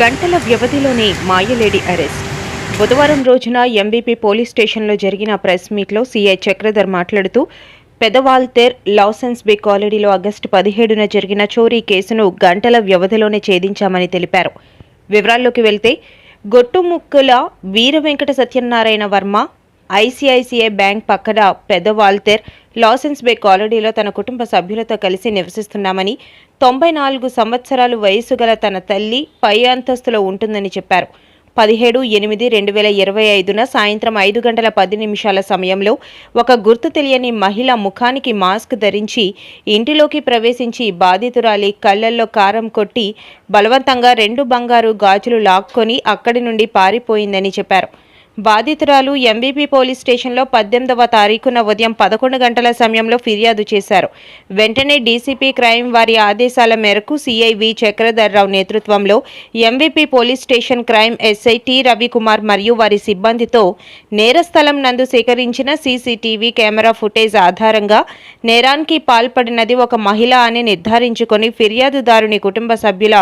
గంటల వ్యవధిలోనే మాయలేడి అరెస్ట్. బుధవారం రోజున ఎంబీపీ పోలీస్ స్టేషన్లో జరిగిన ప్రెస్ మీట్లో సీఐ చక్రధర్ మాట్లాడుతూ పెదవాల్తేర్ లాసెన్స్ బే కాలనీలో ఆగస్టు పదిహేడున జరిగిన చోరీ కేసును గంటల వ్యవధిలోనే ఛేదించామని తెలిపారు. వివరాల్లోకి వెళ్తే గొట్టుముక్కుల వీర వెంకట సత్యనారాయణ వర్మ ఐసిఐసిఐ బ్యాంక్ పక్కన పెదవాల్తేర్ లాసెన్స్ బే కాలనీలో తన కుటుంబ సభ్యులతో కలిసి నివసిస్తున్నామని తొంభై నాలుగు సంవత్సరాలు వయసు గల తన తల్లి పై అంతస్తులో ఉంటుందని చెప్పారు. పదిహేడు ఎనిమిది రెండు వేల ఇరవై ఐదున సాయంత్రం ఐదు గంటల పది నిమిషాల సమయంలో ఒక గుర్తు తెలియని మహిళ ముఖానికి మాస్క్ ధరించి ఇంటిలోకి ప్రవేశించి బాధితురాలి కళ్ళల్లో కారం కొట్టి బలవంతంగా రెండు బంగారు గాజులు లాక్కొని అక్కడి నుండి పారిపోయిందని చెప్పారు. బాధితురాలు ఎంబీపీ పోలీస్ స్టేషన్లో పద్దెనిమిదవ తారీఖున ఉదయం పదకొండు గంటల సమయంలో ఫిర్యాదు చేశారు. వెంటనే డీసీపీ క్రైమ్ వారి ఆదేశాల మేరకు సిఐవి చక్రధర్రావు నేతృత్వంలో MBP police station crime SI T Ravikumar మరియు వారి సిబ్బందితో నేరస్థలం నందు సేకరించిన సీసీటీవీ కెమెరా ఫుటేజ్ ఆధారంగా నేరానికి పాల్పడినది ఒక మహిళ అని నిర్ధారించుకొని ఫిర్యాదుదారుని కుటుంబ సభ్యుల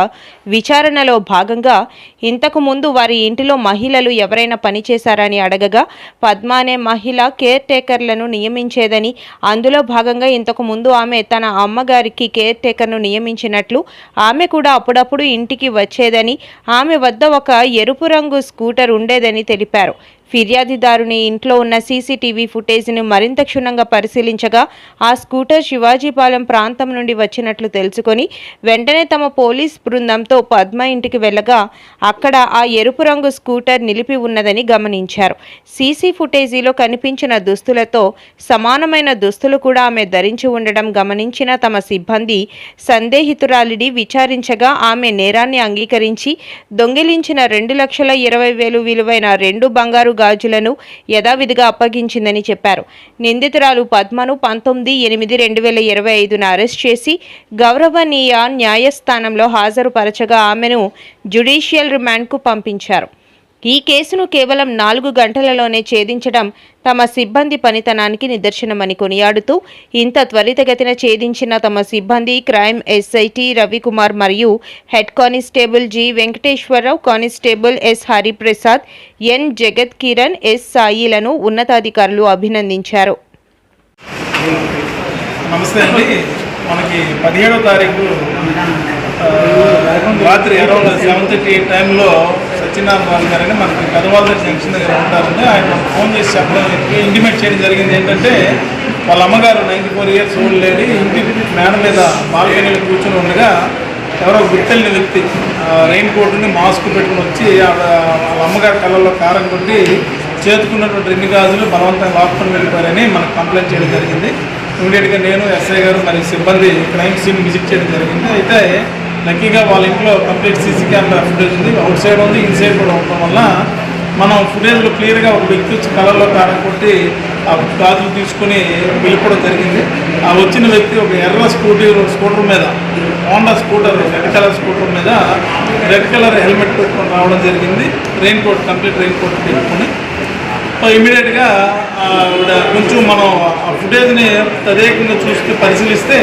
విచారణలో భాగంగా ఇంతకు ముందు వారి ఇంటిలో మహిళలు ఎవరైనా చేశారని అడగగా పద్మ అనే మహిళ కేర్ టేకర్లను నియమించేదని అందులో భాగంగా ఇంతకు ముందు ఆమె తన అమ్మగారికి కేర్ టేకర్ను నియమించినట్లు ఆమె కూడా అప్పుడప్పుడు ఇంటికి వచ్చేదని ఆమె వద్ద ఒక ఎరుపు రంగు స్కూటర్ ఉండేదని తెలిపారు. ఫిర్యాదిదారుని ఇంట్లో ఉన్న సీసీటీవీ ఫుటేజ్ను మరింత క్షుణ్ణంగా పరిశీలించగా ఆ స్కూటర్ శివాజీపాలెం ప్రాంతం నుండి వచ్చినట్లు తెలుసుకొని వెంటనే తమ పోలీస్ బృందంతో పద్మ ఇంటికి వెళ్ళగా అక్కడ ఆ ఎరుపు రంగు స్కూటర్ నిలిపి ఉన్నదని గమనించారు. సీసీ ఫుటేజీలో కనిపించిన దుస్తులతో సమానమైన దుస్తులు కూడా ఆమె ధరించి ఉండడం గమనించిన తమ సిబ్బంది సందేహితురాలిని విచారించగా ఆమె నేరాన్ని అంగీకరించి దొంగిలించిన రెండు లక్షల ఇరవై వేలు విలువైన రెండు బంగారు గాజులను యథావిధిగా అప్పగించిందని చెప్పారు. నిందితురాలు పద్మను పంతొమ్మిది ఎనిమిది రెండు వేల ఇరవై ఐదున అరెస్ట్ చేసి గౌరవనీయ న్యాయస్థానంలో హాజరుపరచగా ఆమెను జ్యుడిషియల్ రిమాండ్కు పంపించారు. ఈ కేసును కేవలం నాలుగు గంటలలోనే ఛేదించడం తమ సిబ్బంది పనితనానికి నిదర్శనమని కొనియాడుతూ ఇంత త్వరితగతిన ఛేదించిన తమ సిబ్బంది క్రైమ్ ఎస్ఐటి రవికుమార్ మరియు head constable G Venkateswararao constable S Hariprasad N Jagat Kiran S సాయిలను ఉన్నతాధికారులు అభినందించారు. నమస్తే అండి. మనకి పదిహేడో తారీఖు రాత్రి అరౌండ్ సెవెన్ థర్టీ టైంలో సత్యనారాయణ రాజు గారని మనకి పెదవాళ్ళ జంక్షన్ దగ్గర ఉంటారండి ఆయన ఫోన్ చేసి చెప్పడం ఇంటిమేట్ చేయడం జరిగింది. ఏంటంటే వాళ్ళ అమ్మగారు ninety four years old lady ఇంటి మేడ మీద బాల్కనీలో కూర్చొని ఉండగా ఎవరో గుర్తెళ్ళిన వ్యక్తి రెయిన్ కోట్ని మాస్క్ పెట్టుకుని వచ్చి వాళ్ళ అమ్మగారి కళ్ళల్లో కారం కొట్టి చేతుకున్నటువంటి రెండు గాజులు బలవంతంగా లాక్కొని వెళ్ళిపోయారని మనకు కంప్లైంట్ చేయడం జరిగింది. ఇమీడియట్గా నేను ఎస్ఐ గారు మరి సిబ్బంది క్రైమ్ సీన్ విజిట్ చేయడం జరిగింది. అయితే లక్కీగా వాళ్ళ ఇంట్లో కంప్లీట్ సీసీ కెమెరా ఫుటేజ్ ఉంది. అవుట్ సైడ్ ఉంది ఇన్ సైడ్ కూడా ఉండడం వల్ల మనం ఫుటేజ్లో క్లియర్గా ఒక వ్యక్తి వచ్చి కలర్లో కారం కొట్టి ఆ గాజులు తీసుకుని వెళ్ళిపోవడం జరిగింది. ఆ వచ్చిన వ్యక్తి ఒక ఎర్ర స్కూటీ స్కూటర్ మీద Honda scooter red colour scooter మీద రెడ్ కలర్ హెల్మెట్ పెట్టుకొని రావడం జరిగింది. Raincoat complete raincoat తీసుకొని ఇమీడియట్గా కొంచెం మనం ఆ ఫుటేజ్ని తదేకంగా చూస్తే పరిశీలిస్తే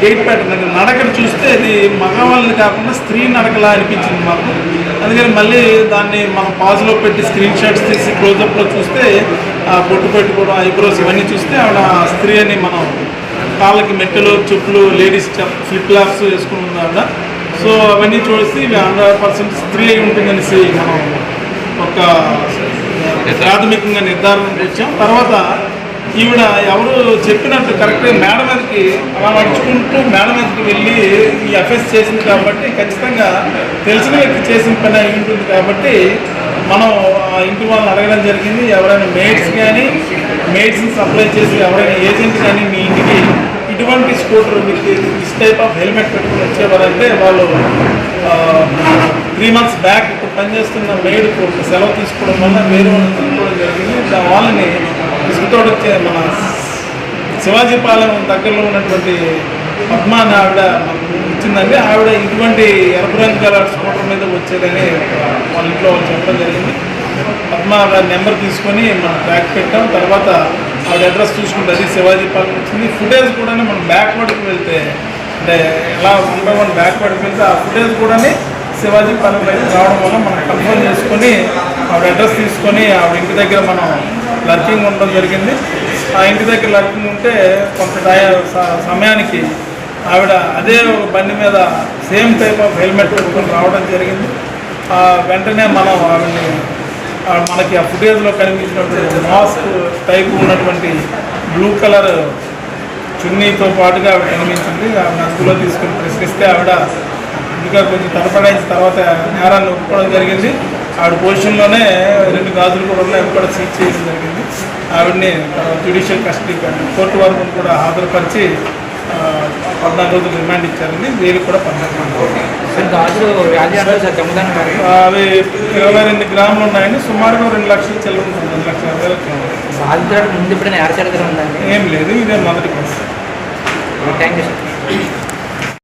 గేట్ ప్యాటర్న్ నడకను చూస్తే అది మగవాళ్ళని కాకుండా స్త్రీ నడకలా అనిపించింది మాకు. అందుకని మళ్ళీ దాన్ని మనం పాజ్లో పెట్టి స్క్రీన్ షాట్స్ తీసి క్లోజప్లో చూస్తే ఆ బొట్టు పెట్టుకోవడం ఐబ్రోస్ ఇవన్నీ చూస్తే ఆవిడ స్త్రీ అని మనం కాళ్ళకి మెట్టలు చెప్పులు లేడీస్ ఫ్లిప్ ఫ్లాప్స్ వేసుకుని ఉంది ఆవిడ. సో అవన్నీ చూసి హండ్రెడ్ పర్సెంట్ స్త్రీ అయి ఉంటుందనేసి మనం ఒక ప్రాథమికంగా నిర్ధారణ వచ్చాం తర్వాత ఈవిడ ఎవరు చెప్పినట్టు కరెక్ట్గా మేడ మీదకి అలా నడుచుకుంటూ మేడ మీదకి వెళ్ళి ఈ అఫెన్స్ చేసింది కాబట్టి ఖచ్చితంగా తెలిసిన వ్యక్తి చేసిన పని అయి ఉంటుంది కాబట్టి మనం ఆ ఇంటి వాళ్ళని అడగడం జరిగింది. ఎవరైనా మేడ్స్ కానీ మేడ్స్ని సప్లై చేసి ఎవరైనా ఏజెంట్ కానీ మీ ఇంటికి ఇటువంటి స్కూటర్ మీకు దిస్ టైప్ ఆఫ్ హెల్మెట్ పెట్టుకుని వచ్చేవారంటే వాళ్ళు త్రీ మంత్స్ బ్యాక్ ఇప్పుడు పనిచేస్తున్న మేడ్ సెలవు తీసుకోవడం వల్ల వేరే వాళ్ళని తీసుకోవడం జరిగింది. తీసుకుతోడు వచ్చే మన శివాజీపాలెం దగ్గరలో ఉన్నటువంటి పద్మ అని ఆవిడ మనకు ఇచ్చిందండి. ఆవిడ ఇటువంటి ఎరుపు రంగు గల స్కూటర్ మీద వచ్చేదని వాళ్ళ ఇంట్లో వాళ్ళు చెప్పడం జరిగింది. పద్మ ఆవిడ నెంబర్ తీసుకొని మనం బ్యాక్ పెట్టాం. తర్వాత ఆవిడ అడ్రస్ చూసుకుంటే అది శివాజీపాలెం వచ్చింది. ఫుటేజ్ కూడా మనం బ్యాక్వర్డ్కి వెళ్తే అంటే ఎలా వన్ బై వన్ బ్యాక్వర్డ్కి వెళ్తే ఆ ఫుటేజ్ కూడా శివాజీ పాలెం రావడం వల్ల మనం కన్ఫర్మ్ చేసుకొని ఆవిడ అడ్రస్ తీసుకొని ఆవిడ ఇంటి దగ్గర మనం లర్కింగ్ ఉండడం జరిగింది. ఆ ఇంటి దగ్గర లర్కింగ్ ఉంటే కొంత టై- సమయానికి ఆవిడ అదే బండి మీద సేమ్ టైప్ ఆఫ్ హెల్మెట్ పెట్టుకొని రావడం జరిగింది. ఆ వెంటనే మనం ఆవిడని మనకి ఆ ఫుటేజ్లో కనిపించినటువంటి మాస్క్ టైప్ ఉన్నటువంటి బ్లూ కలర్ చున్నీతో పాటుగా ఆవిడ కనిపించింది. ఆవిడ అదుపులో తీసుకుని ప్రశ్నిస్తే ఆవిడ ఇంకా కొంచెం తలపడాయించిన తర్వాత నేరాన్ని ఒప్పుకోవడం జరిగింది. ఆవిడ పొజిషన్లోనే రెండు గాజులు కూడా ఉన్నాయి. అవి కూడా సీజ్ చేయడం జరిగింది. ఆవిడని జ్యుడిషియల్ కస్టడీ కోర్టు వరకు కూడా హాజరుపరిచి పద్నాలుగు రోజులు రిమాండ్ ఇచ్చారండి. వీరికి కూడా పద్నాలుగు అవి ఇరవై రెండు గ్రాములు ఉన్నాయండి. సుమారుగా రెండు లక్షలు చెల్లి రెండు లక్షల యాభై ముందు ఏం లేదు ఇదే మొదటి కేసు. Thank you sir.